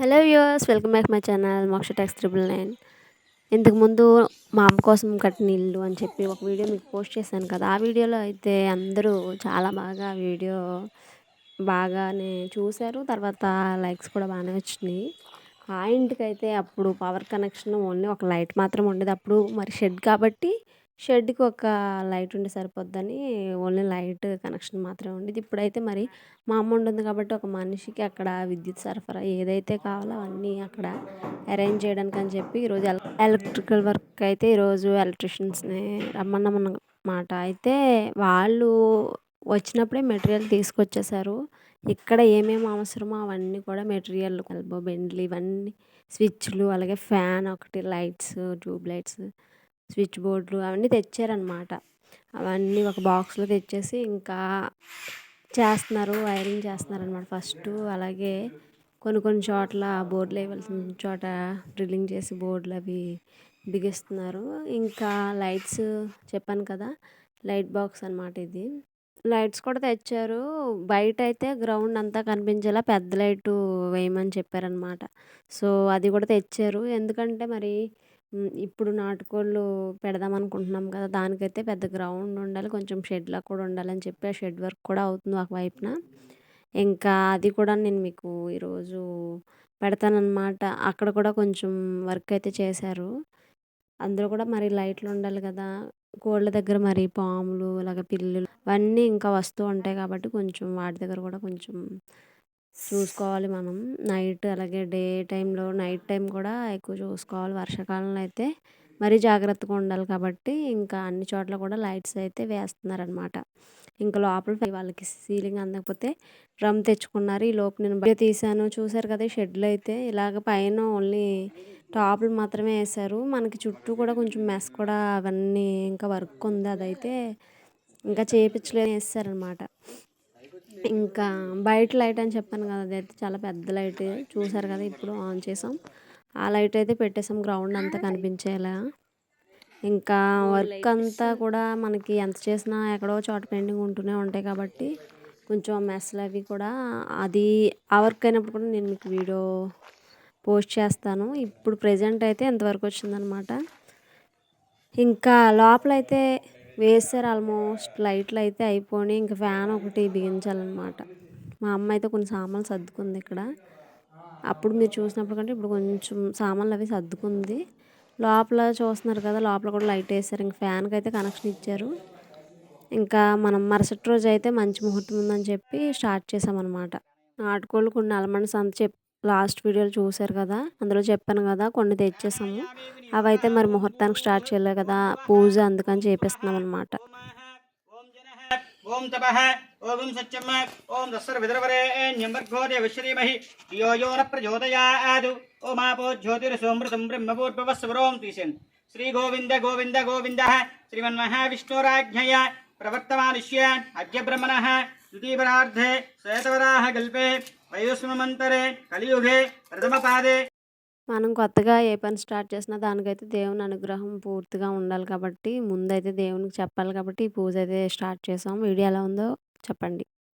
Hello viewers welcome back my channel Moksha tax triple nine. ఇంతకుముందు మా అమ్మ కోసం కట్టిన ఇల్లు అని చెప్పి ఒక వీడియో మీకు పోస్ట్ చేశాను కదా. ఆ వీడియోలో అయితే అందరూ చాలా బాగా వీడియో బాగానే చూశారు. తర్వాత లైక్స్ కూడా బాగానే వచ్చినాయి. ఆ ఇంటికి అయితే అప్పుడు పవర్ కనెక్షన్ ఓన్లీ ఒక లైట్ మాత్రం ఉండేది. అప్పుడు మరి షెడ్ కాబట్టి షెడ్కి ఒక లైట్ ఉంటే సరిపోద్దని ఓన్లీ లైట్ కనెక్షన్ మాత్రమే ఉండేది. ఇప్పుడైతే మరి మా అమ్మ ఉంటుంది కాబట్టి ఒక మనిషికి అక్కడ విద్యుత్ సరఫరా ఏదైతే కావాలో అవన్నీ అక్కడ అరేంజ్ చేయడానికి అని చెప్పి ఈరోజు ఎలక్ట్రికల్ వర్క్ అయితే ఈరోజు ఎలక్ట్రిషియన్స్ని రమ్మన్నమాట అయితే వాళ్ళు వచ్చినప్పుడే మెటీరియల్ తీసుకొచ్చేసారు. ఇక్కడ ఏమేమి అవసరమో అవన్నీ కూడా మెటీరియల్ ఎల్బో బెండ్లు ఇవన్నీ స్విచ్లు అలాగే ఫ్యాన్ ఒకటి లైట్స్ ట్యూబ్ లైట్స్ స్విచ్ బోర్డులు అవన్నీ తెచ్చారనమాట అవన్నీ ఒక బాక్స్లో తెచ్చేసి ఇంకా చేస్తున్నారు వైరింగ్ చేస్తున్నారు అనమాట ఫస్ట్. అలాగే కొన్ని కొన్ని చోట్ల బోర్డులు వేయవలసిన చోట డ్రిల్లింగ్ చేసి బోర్డులు అవి బిగిస్తున్నారు. ఇంకా లైట్స్ చెప్పాను కదా లైట్ బాక్స్ అనమాట ఇది. లైట్స్ కూడా తెచ్చారు. బయట అయితే గ్రౌండ్ అంతా కనిపించేలా పెద్ద లైటు వేయమని చెప్పారనమాట సో అది కూడా తెచ్చారు. ఎందుకంటే మరి ఇప్పుడు నాటుకోళ్ళు పెడదాం అనుకుంటున్నాం కదా దానికైతే పెద్ద గ్రౌండ్ ఉండాలి కొంచెం షెడ్లా కూడా ఉండాలని చెప్పి ఆ షెడ్ వర్క్ కూడా అవుతుంది ఒక వైపున. ఇంకా అది కూడా నేను మీకు ఈరోజు పెడతానన్నమాట. అక్కడ కూడా కొంచెం వర్క్ అయితే చేశారు. అందులో కూడా మరి లైట్లు ఉండాలి కదా కోళ్ళ దగ్గర మరి పాములు అలాగే పిల్లులు అవన్నీ ఇంకా వస్తూ ఉంటాయి కాబట్టి కొంచెం వాటి దగ్గర కూడా కొంచెం చూసుకోవాలి మనం. నైట్ అలాగే డే టైంలో నైట్ టైం కూడా ఎక్కువ చూసుకోవాలి. వర్షాకాలంలో అయితే మరీ జాగ్రత్తగా ఉండాలి కాబట్టి ఇంకా అన్ని చోట్ల కూడా లైట్స్ అయితే వేస్తున్నారనమాట ఇంకా లోపల వాళ్ళకి సీలింగ్ అందకపోతే డ్రమ్ తెచ్చుకున్నారు. ఈ లోపు నేను బయట తీసాను చూసారు కదా షెడ్లు అయితే. ఇలాగ పైన ఓన్లీ టాపులు మాత్రమే వేశారు. మనకి చుట్టూ కూడా కొంచెం మెస్ కూడా అవన్నీ ఇంకా వర్క్ ఉంది. అదైతే ఇంకా చేయించలేదు వేస్తారనమాట ఇంకా బయట లైట్ అని చెప్పాను కదా అదైతే చాలా పెద్ద లైట్. చూసారు కదా ఇప్పుడు ఆన్ చేసాం. ఆ లైట్ అయితే పెట్టేసాం గ్రౌండ్ అంతా కనిపించేలా. ఇంకా వర్క్ అంతా కూడా మనకి ఎంత చేసినా ఎక్కడో చోట పెండింగ్ ఉంటూనే ఉంటాయి కాబట్టి కొంచెం మెస్లు అవి కూడా. అది ఆ వర్క్ అయినప్పుడు కూడా నేను మీకు వీడియో పోస్ట్ చేస్తాను. ఇప్పుడు ప్రజెంట్ అయితే ఎంతవరకు వచ్చిందనమాట. ఇంకా లోపలైతే వేస్తారు ఆల్మోస్ట్. లైట్లు అయితే అయిపోయి ఇంకా ఫ్యాన్ ఒకటి బిగించాలన్నమాట. మా అమ్మ అయితే కొన్ని సామాన్లు సర్దుకుంది ఇక్కడ. అప్పుడు మీరు చూసినప్పుడు కంటే ఇప్పుడు కొంచెం సామాన్లు అవి సర్దుకుంది. లోపల చూస్తున్నారు కదా లోపల కూడా లైట్ వేసారు ఇంకా ఫ్యాన్కి అయితే కనెక్షన్ ఇచ్చారు. ఇంకా మనం మరుసటి రోజు అయితే మంచి ముహూర్తం ఉందని చెప్పి స్టార్ట్ చేసామన్నమాట నాటుకోళ్ళు కొన్ని అలమండ సంత చెప్పి లాస్ట్ వీడియోలు చూశారు కదా అందులో చెప్పాను కదా కొన్ని తెచ్చేసాము. అవి అయితే మరి ముహూర్తానికి స్టార్ట్ చేయలేదు కదా పూజ అందుకని చేపిస్తున్నాం అనమాట ఓం తపః ఓం సత్యమ్మ ఓం దస్సర విదరవరేణ్యం వర్గోదయ విశ్రీమహి ధియో యో న ప్రచోదయాదు ఓమాపో జ్యోతిరసోమృతం బ్రహ్మపూర్భవస్వరోం తీసేన్. శ్రీ గోవింద గోవింద గోవింద. శ్రీమన్మహావిష్ణురాజ్ఞయ ప్రవర్తమానుష్య అద్య బ్రహ్మణ ద్వితీయపరార్థే శ్వేతవరాహ కల్పే కలియుగే ప్రథమ పాదే మనం కొత్తగా ఏ పని స్టార్ట్ చేసినా దానికైతే దేవుని అనుగ్రహం పూర్తిగా ఉండాలి కాబట్టి ముందైతే దేవునికి చెప్పాలి కాబట్టి ఈ పూజ అయితే స్టార్ట్ చేసాం. వీడియో ఎలా ఉందో చెప్పండి.